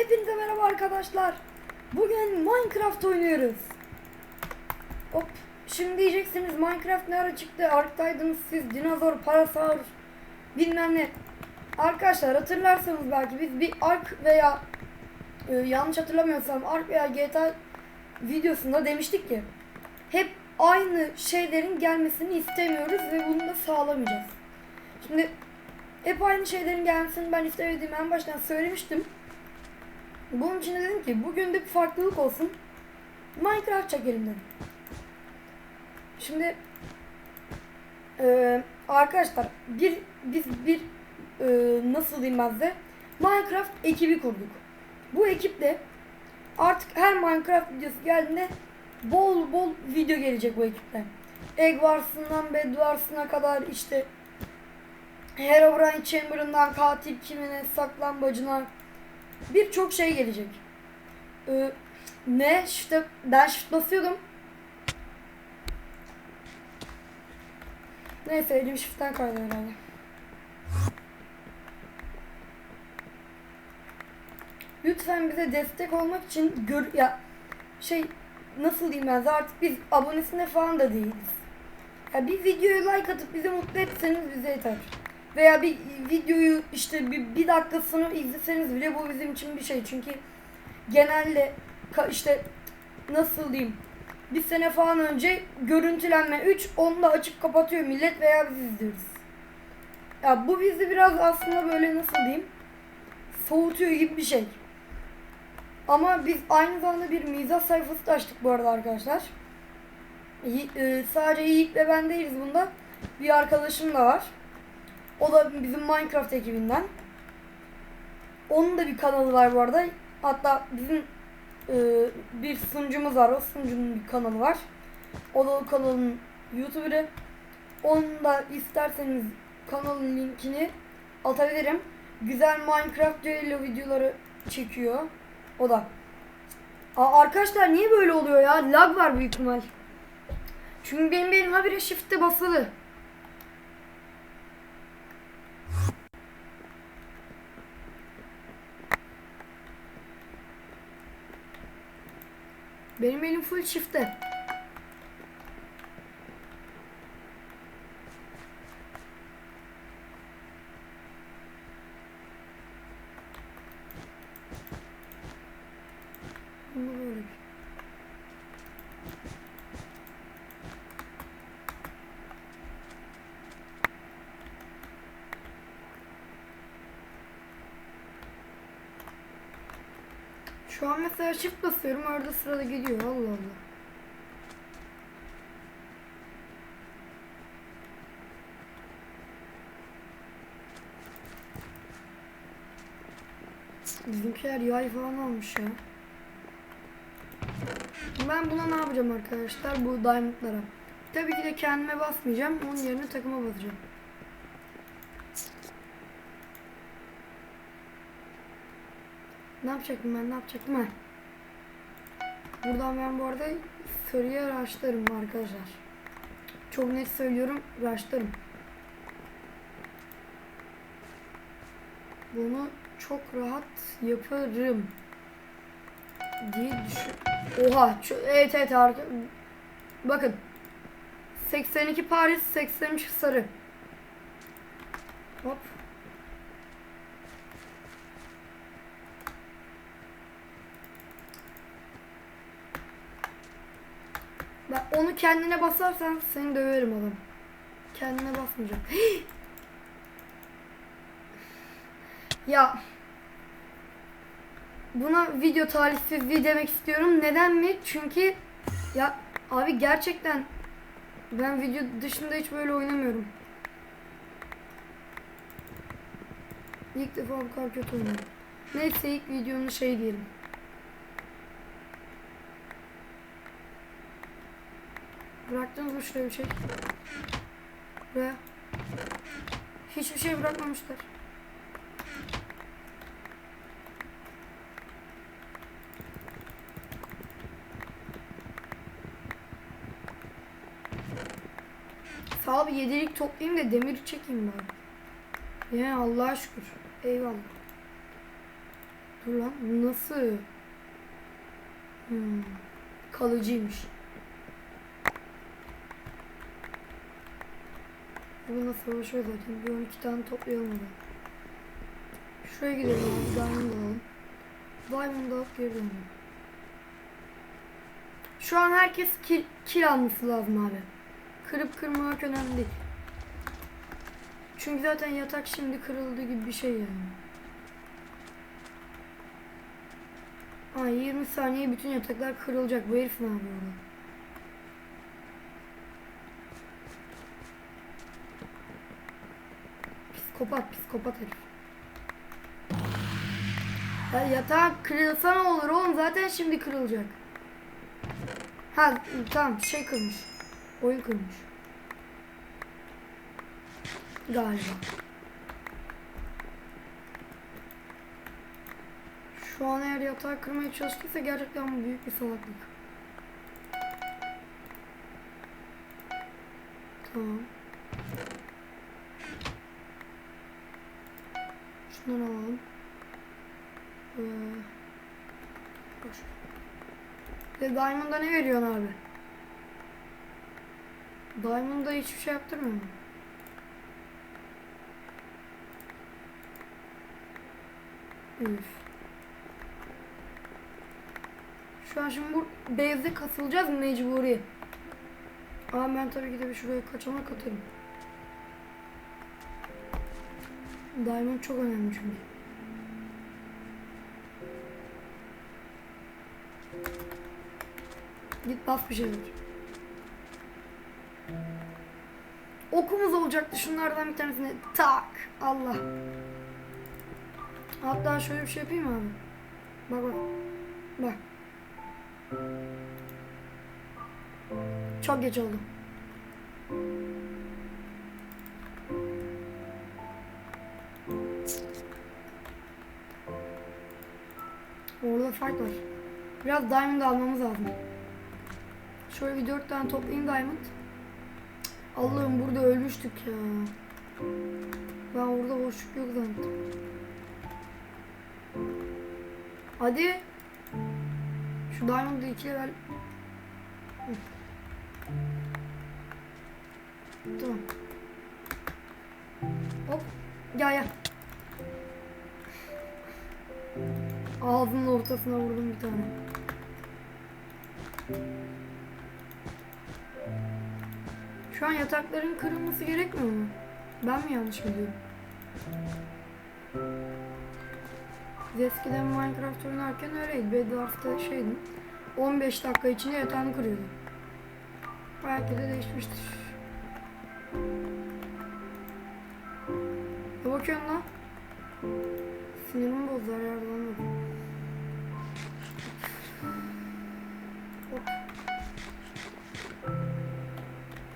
Hepinize merhaba arkadaşlar. Bugün Minecraft oynuyoruz. Hop. Şimdi diyeceksiniz Minecraft ne ara çıktı? Ark'taydınız siz dinozor, parasaur bilmem ne. Arkadaşlar hatırlarsanız belki biz bir Ark veya e, yanlış hatırlamıyorsam Ark veya GTA videosunda demiştik ki hep aynı şeylerin gelmesini istemiyoruz ve bunu da sağlamayacağız. Şimdi hep aynı şeylerin gelmesini ben istemediğimi en baştan söylemiştim. Bunun için de dedim ki bugün de bir farklılık olsun. Minecraft çekelim dedim. Şimdi eee, arkadaşlar bir biz bir eee, nasıl diyeyim ben size Minecraft ekibi kurduk. Bu ekiple artık her Minecraft videosu geldiğinde bol bol video gelecek bu ekipten. Egg Wars'ından Bed Wars'ına kadar işte Herobrine Chamber'ından katil kimine saklambacına birçok şey gelecek. Ee, ne? İşte ben shift basıyordum. Neyse elim shift'ten kaydı herhalde. Lütfen bize destek olmak için gör ya şey nasıl diyeyim ben artık biz abonesine falan da değiliz. Ya bir videoya like atıp bizi mutlu etseniz bize yeter. Veya bir videoyu işte bir, bir dakikasını izleseniz bile bu bizim için bir şey. Çünkü genelde işte nasıl diyeyim bir sene falan önce görüntülenme 3 onu da açıp kapatıyor millet veya biz izliyoruz. Ya bu bizi biraz aslında böyle nasıl diyeyim soğutuyor gibi bir şey. Ama biz aynı zamanda bir mizah sayfası da açtık bu arada arkadaşlar. Yi- e, sadece Yiğit ve ben değiliz bunda. Bir arkadaşım da var. O da bizim Minecraft ekibinden. Onun da bir kanalı var bu arada. Hatta bizim e, bir sunucumuz var. O sunucunun bir kanalı var. O da o kanalın YouTuber'ı. Onun da isterseniz kanalın linkini atabilirim. Güzel Minecraft düello videoları çekiyor. O da. Aa, arkadaşlar niye böyle oluyor ya? Lag var büyük ihtimal. Çünkü benim benim habire shift'e basılı. Benim elim full shift'te. Bunu böyle. Şu an mesela shift basıyorum orada sırada gidiyor Allah Allah. Bizimkiler yay falan almış ya. Ben buna ne yapacağım arkadaşlar bu diamondlara. Tabii ki de kendime basmayacağım. Onun yerine takıma basacağım. Ne yapacaktım ben ne yapacaktım ha? Buradan ben bu arada sarıya raşlarım arkadaşlar. Çok net söylüyorum raşlarım. Bunu çok rahat yaparım diye düşün. Oha, evet evet arka. Bakın. 82 Paris, 83 sarı. Hop. Ben onu kendine basarsan seni döverim oğlum. Kendine basmayacağım. ya buna video talihsizliği demek istiyorum. Neden mi? Çünkü ya abi gerçekten ben video dışında hiç böyle oynamıyorum. İlk defa bu kadar kötü oynadım. Neyse ilk videonun şey diyelim. Bıraktınız mı şuraya bir şey? Buraya. Hiçbir şey bırakmamışlar. Bir yedilik toplayayım da demir çekeyim bari. Ya Allah'a şükür. Eyvallah. Dur lan nasıl? Hmm. Kalıcıymış. Bununla savaşıyor zaten. Bir 12 tane toplayalım hadi. Şuraya gidelim abi. Diamond alalım. Diamond alıp geri dönelim. Şu an herkes kill, kill alması lazım abi. Kırıp kırmamak önemli değil. Çünkü zaten yatak şimdi kırıldı gibi bir şey yani. Ay 20 saniye bütün yataklar kırılacak. Bu herif ne yapıyor orada? Psikopat, psikopat herif. Ya yatağı kırılsa ne olur oğlum? Zaten şimdi kırılacak. Ha tamam şey kırmış. Oyun kırmış. Galiba. Şu an eğer yatağı kırmaya çalıştıysa gerçekten bu büyük bir salaklık. Tamam. Şunları alalım. Ee, boş. Ve Diamond'a ne veriyorsun abi? Diamond'a hiçbir şey yaptırmıyor mu? Üf. Şu an şimdi bu base'de kasılacağız mecburi. Ama ben tabii ki de bir şuraya kaçamak atarım. Diamond çok önemli çünkü. Git bas bir şeyler. Okumuz olacaktı şunlardan bir tanesini. Tak. Allah. Hatta şöyle bir şey yapayım abi? Bak bak. Bak. Çok geç oldu. Orada fight var. Biraz diamond almamız lazım. Şöyle bir dört tane toplayayım diamond. Allah'ım burada ölmüştük ya. Ben orada boşluk yok zannettim. Hadi. Şu diamond'ı iki level. Tamam. Hop. Gel gel. Ağzının ortasına vurdum bir tane. Şu an yatakların kırılması gerekmiyor mu? Ben mi yanlış biliyorum? Biz eskiden Minecraft oynarken öyleydi. Bedwars'ta şeydim. 15 dakika içinde yatağını kırıyordu. Belki de değişmiştir. Ne bakıyorsun lan? Sinirimi bozdu her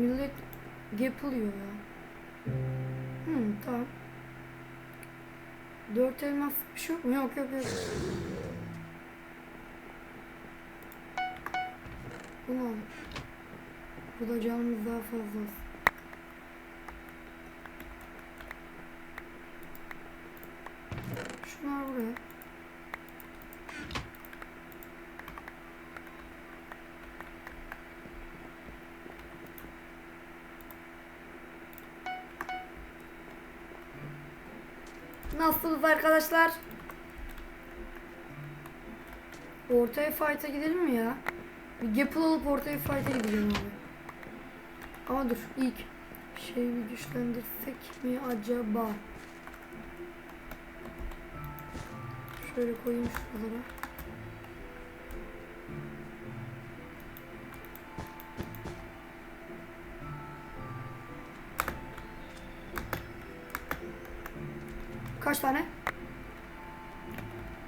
Millet yapılıyor ya. Hmm, tamam. Dört elmas bir şey yok mu? Yok yok yok. Bunu al. Bu da canımız daha fazla olsun. Şunlar buraya. Nasılsınız arkadaşlar? Ortaya fight'a gidelim mi ya? Bir Gapple alıp ortaya fight'a gideceğim abi. Ama dur ilk şey bir güçlendirsek mi acaba? Şöyle koyayım şuralara. Kaç tane?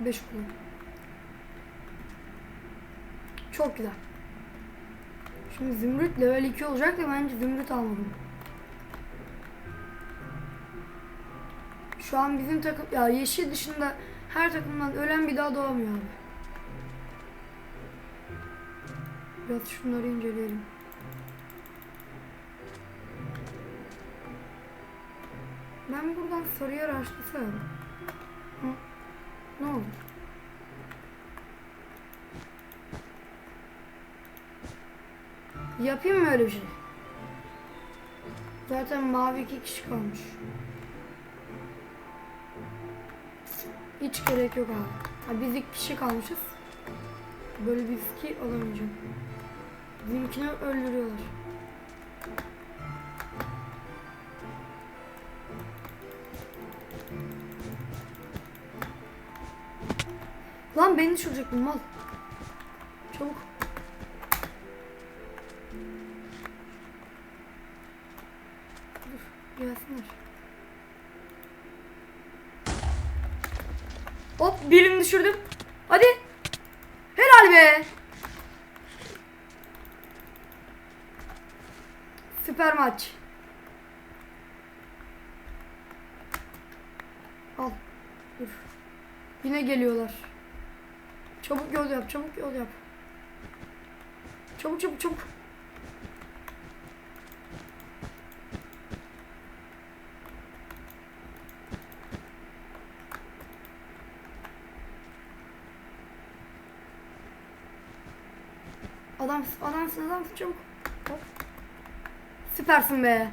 5 kullan. Çok güzel. Şimdi zümrüt level 2 olacak da bence zümrüt almadım. Şu an bizim takım ya yeşil dışında her takımdan ölen bir daha doğamıyor abi. Biraz şunları inceleyelim. Ben buradan sarıya raşlasam. Ne olur? Yapayım mı öyle bir şey? Zaten mavi iki kişi kalmış. Hiç gerek yok abi. Ha, biz iki kişi kalmışız. Böyle bir riski alamayacağım. Bizimkini öldürüyorlar. Lan beni düşürecek bu mal. Çabuk. Dur gelsinler. Hop birini düşürdüm. Hadi. Helal be. Süper maç. Al. Dur. Yine geliyorlar. Çabuk yol yap, çabuk yol yap. Çabuk çabuk çabuk. Adamsın, adamsın, adamsın çabuk. Hop. Süpersin be.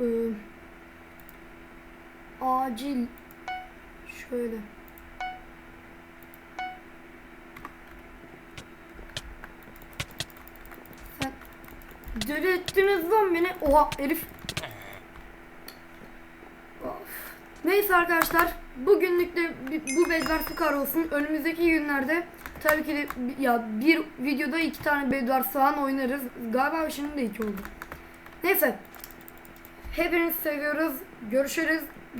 Ee, acil şöyle. Sen deli ettiniz lan beni. Oha herif. Of. Neyse arkadaşlar bugünlük de bu Bedwars bu kadar olsun. Önümüzdeki günlerde tabii ki de ya bir videoda iki tane Bedwars falan oynarız. Galiba şimdi de iki oldu. Neyse Hepinizi seviyoruz. Görüşürüz.